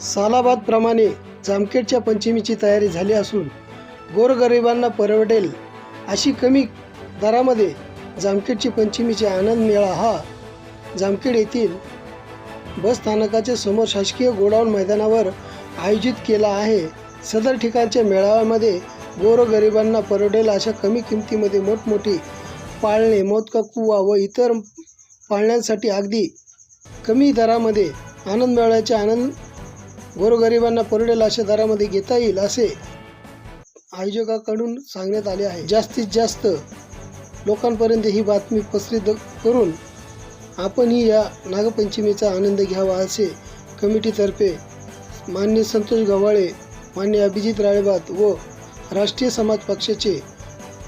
सालाबादप्रमाणे जामखेडच्या पंचमीची तयारी झाली असून गोरगरिबांना परवडेल अशी कमी दरामध्ये जामखेडची पंचमीचे आनंद मेळा हा जामखेड येथील बसस्थानकाच्या समोर शासकीय गोडाऊन मैदानावर आयोजित केला आहे. सदर ठिकाणच्या मेळाव्यामध्ये गोरगरिबांना परवडेल अशा कमी किमतीमध्ये मोठमोठी पाळणे मोदका कुवा व इतर पाळण्यांसाठी अगदी कमी दरामध्ये आनंद मेळाव्याचे आनंद गोरगरिबांना परवडेल अशा दरामध्ये घेता येईल असे आयोजकाकडून सांगण्यात आले आहे. जास्तीत जास्त लोकांपर्यंत ही बातमी प्रसिद्ध करून आपणही या नागपंचमीचा आनंद घ्यावा असे कमिटीतर्फे मान्य संतोष गव्हाळे मान्य अभिजित राळेबात व राष्ट्रीय समाज पक्षाचे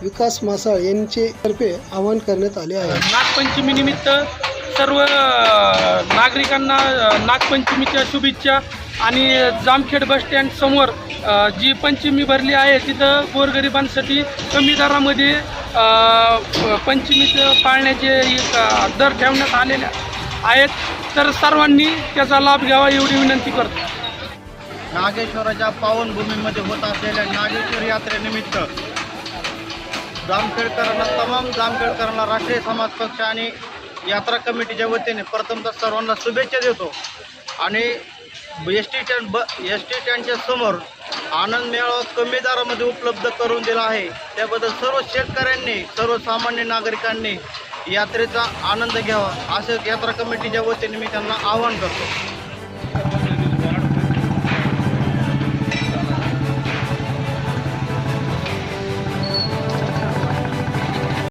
विकास मासाळ यांचे तर्फे आवाहन करण्यात आले आहे. नागपंचमी निमित्त सर्व नागरिकांना नागपंचमीच्या शुभेच्छा आणि जामखेड बस स्टँड समोर जी पंचमी भरली आहे तिथं गोरगरिबांसाठी कमी दरामध्ये पंचमीचं पाळण्याचे एक, दर ठेवण्यात आलेले आहेत. तर सर्वांनी त्याचा लाभ घ्यावा एवढी विनंती करतो. नागेश्वराच्या पावनभूमीमध्ये होत असलेल्या नागेश्वर यात्रेनिमित्त जामखेडकरांना तमाम जामखेडकरांना राष्ट्रीय समाज पक्ष आणि यात्रा कमिटीच्या वतीने प्रथमतः सर्वांना शुभेच्छा देतो. आणि एस टी स्टँड ब एस टी स्टँडच्या समोर आनंद मेळावा कमी दरामध्ये उपलब्ध करून दिला आहे. त्याबद्दल सर्व शेतकऱ्यांनी सर्वसामान्य नागरिकांनी यात्रेचा आनंद घ्यावा असं यात्रा कमिटीच्या वतीने मी त्यांना आवाहन करतो.